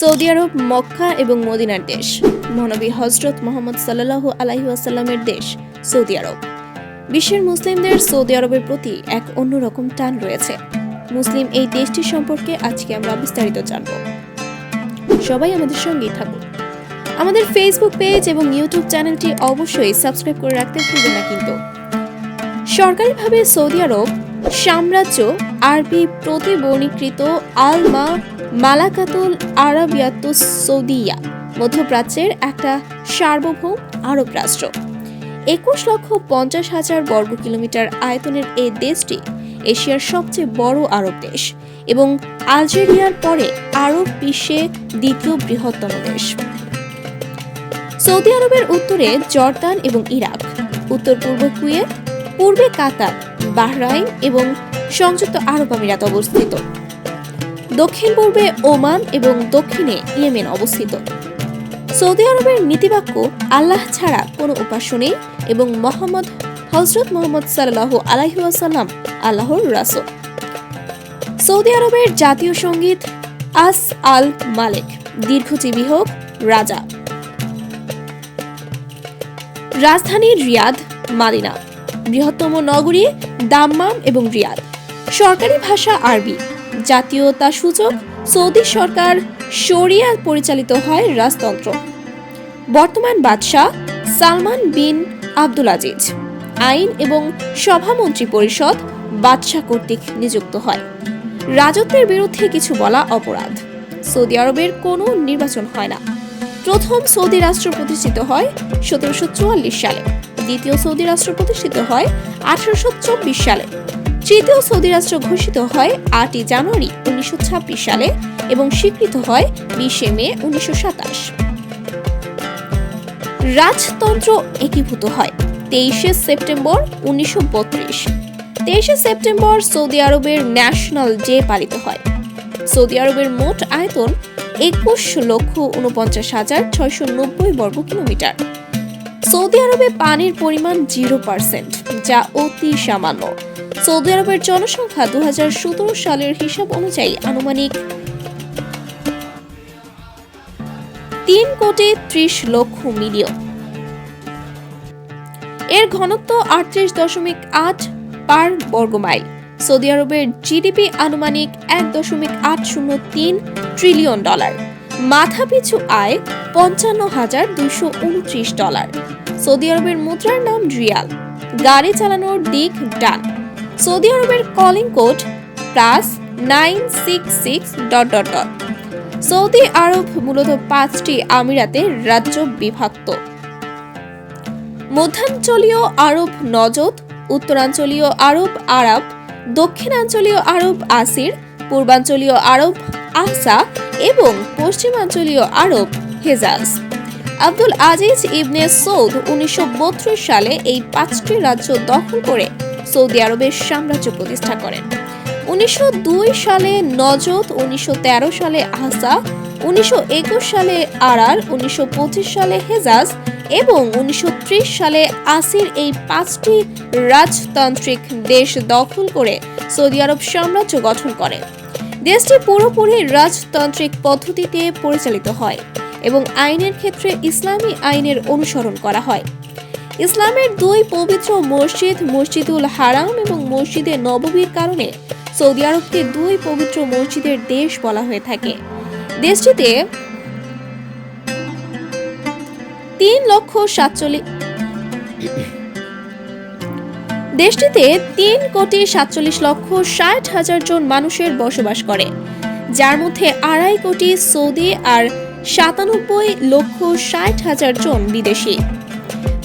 Saudi আরব, মক্কা এবং মদিনার দেশ। মহানবী হজরত মোহাম্মদ সাল্লাহ আলাহি আসাল্লামের দেশ, সৌদি আরব। বিশ্বের মুসলিমদের সৌদি আরবের প্রতি এক অন্যরকম টান রয়েছে। মুসলিম এই দেশটি সম্পর্কে আজকে আমরা বিস্তারিত জানব। সবাই আমাদের সঙ্গেই থাকুন। আমাদের ফেসবুক পেজ এবং ইউটিউব চ্যানেলটি অবশ্যই সাবস্ক্রাইব করে রাখতে ভুলবেন না কিন্তু। সরকারিভাবে সৌদি আরব সাম্রাজ্য আরবি প্রতিবর্ণীকৃত আলমা মালাকাতুল আরাবিয়াতুস সৌদিয়া মধ্যপ্রাচ্যের একটা সার্বভৌম আরব রাষ্ট্র। একুশ লক্ষ পঞ্চাশ হাজার বর্গ কিলোমিটার আয়তনের এই দেশটি এশিয়ার সবচেয়ে বড় আরব দেশ এবং আলজেরিয়ার পরে আরব বিশ্বে দ্বিতীয় বৃহত্তম দেশ। সৌদি আরবের উত্তরে জর্দান এবং ইরাক, উত্তর পূর্ব কুয়েত, পূর্বে কাতার, বাহরাইন এবং সংযুক্ত আরব আমিরাত অবস্থিত। দক্ষিণ পূর্বে ওমান এবং দক্ষিণে ইয়েমেন অবস্থিত। সৌদি আরবের নীতিবাক্য, আল্লাহ ছাড়া কোনো উপাস্য নেই এবং মোহাম্মদ হজরত মোহাম্মদ সাল্লাহ আলাইহাসাল্লাম আল্লাহর রাসূল। সৌদি আরবের জাতীয় সংগীত, আস আল মালেক, দীর্ঘজীবী হোক, রাজা। রাজধানী রিয়াদ, মাদিনা, বৃহত্তম নগরী দাম্মাম এবং রিয়াদ। সরকারি ভাষা আরবি। জাতীয়তা সূচক সৌদি সরকার শরিয়া পরিচালিত হয় রাজতন্ত্র। বর্তমান বাদশাহ সালমান বিন আব্দুল আজিজ। আইন এবং সভামন্ত্রী পরিষদ বাদশাহ কর্তৃক নিযুক্ত হয়। রাজত্বের বিরুদ্ধে কিছু বলা অপরাধ। সৌদি আরবের কোনো নির্বাচন হয় না। প্রথম সৌদি রাষ্ট্র প্রতিষ্ঠিত হয় সতেরোশো চুয়াল্লিশ সালে। দ্বিতীয় সৌদি রাষ্ট্র প্রতিষ্ঠিত হয় আঠারোশো চব্বিশ সালে। তৃতীয় সৌদি রাষ্ট্র ঘোষিত হয় আটই জানুয়ারি উনিশশো ছাব্বিশ সালে এবং স্বীকৃত হয় বিশে মে উনিশশো সাতাশ। রাজতন্ত্র একীভূত হয় তেইশে সেপ্টেম্বর উনিশশো তেইশে সেপ্টেম্বর সৌদি আরবের ন্যাশনাল ডে পালিত হয়। সৌদি আরবের মোট আয়তন একুশ লক্ষ উনপঞ্চাশ হাজার ছয়শো নব্বই বর্গ কিলোমিটার। সৌদি আরবে পানির পরিমাণ জিরো পার্সেন্ট, যা অতি সামান্য। সৌদি আরবের জনসংখ্যা দু হাজার সতেরো সালের হিসাব অনুযায়ী আনুমানিক তিন কোটি ত্রিশ লক্ষ মিলিয়ন। এর ঘনত্ব আটত্রিশ দশমিক আট পার বর্গমাইল। সৌদি আরবের জিডিপি আনুমানিক এক দশমিক আট শূন্য তিন ট্রিলিয়ন ডলার। মাথাপিছু আয় পঞ্চান্ন হাজার দুইশো উনত্রিশ ডলার। সৌদি আরবের মুদ্রার নাম রিয়াল। গাড়ি চালানোর দিক ডান। সৌদি আরবের calling code plus nine six six dot dot dot Saudi আরব মূলত পাঁচটি আমিরাতে রাজ্য বিভক্ত। মধ্যাঞ্চলীয় আরব নজদ, উত্তরাঞ্চলীয় আরব আরব, দক্ষিণাঞ্চলীয় আরব আসির, পূর্বাঞ্চলীয় আরব আহসা এবং পশ্চিমাঞ্চলীয় আরব হেজাজ। আব্দুল আজিজ ইবনে সৌদ উনিশশো বত্রিশ সালে এই পাঁচটি রাজ্য দখল করে সৌদি আরবের সাম্রাজ্য প্রতিষ্ঠা করেন। উনিশশো সালে নজদ উনিশশো সালে আহসা, উনিশশো সালে আরার, উনিশশো সালে হেজাজ এবং উনিশশো সালে আসির এই পাঁচটি রাজতান্ত্রিক দেশ দখল করে সৌদি আরব সাম্রাজ্য গঠন করে। দেশটি পুরোপুরি রাজতান্ত্রিক পদ্ধতিতে পরিচালিত হয় এবং আইনের ক্ষেত্রে ইসলামী আইনের অনুসরণ করা হয়। ইসলামের দুই পবিত্র মসজিদ, মসজিদুল হারাম এবং মসজিদে নববীর কারণে সৌদি আরবকে দুই পবিত্র মসজিদের দেশ বলা হয়ে থাকে। দেশটিতে তিন লক্ষ সাতচল্লিশ দেশটিতে তিন কোটি সাতচল্লিশ লক্ষ ষাট হাজার জন মানুষের বসবাস করে, যার মধ্যে আড়াই কোটি সৌদি আর সাতানব্বই লক্ষ ষাট হাজার জন বিদেশি।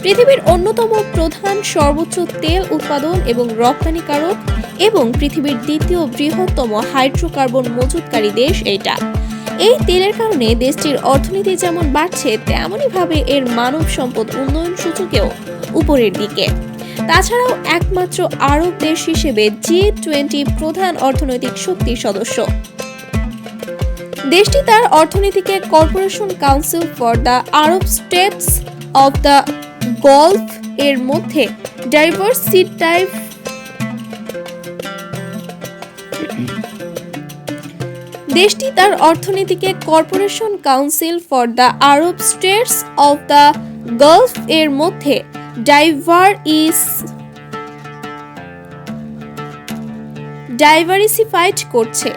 পৃথিবীর অন্যতম প্রধান সর্বোচ্চ তেল উৎপাদন এবং রপ্তানিকারক এবং পৃথিবীর দ্বিতীয় বৃহত্তম হাইড্রোকার্বন মজুতকারী দেশ এটা। এই তেলের কারণে দেশটির অর্থনীতি যেমন বাড়ছে, তেমনইভাবে এর মানব সম্পদ উন্নয়ন সূচকেও উপরের দিকে। তাছাড়াও একমাত্র আরব দেশ হিসেবে জি টোয়েন্টি প্রধান অর্থনৈতিক শক্তির সদস্য। দেশটি তার অর্থনীতিকে corporation council for the Arab states of the Gulf এর মধ্যে ডাইভার্সিটাইভ দেশটি তার অর্থনীতিকে corporation council for the Arab states of the Gulf এর মধ্যে ডাইভার ইস ডাইভারিসিফাইড করছে।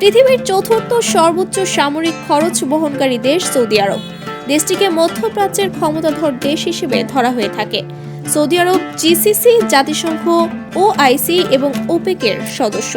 পৃথিবীর চতুর্থ সর্বোচ্চ সামরিক খরচ বহনকারী দেশ সৌদি আরব। দেশটিকে মধ্যপ্রাচ্যের ক্ষমতাধর দেশ হিসেবে ধরা হয়ে থাকে। সৌদি আরব, জিসিসি, জাতিসংঘ ও আইসি এবং ওপেকের সদস্য।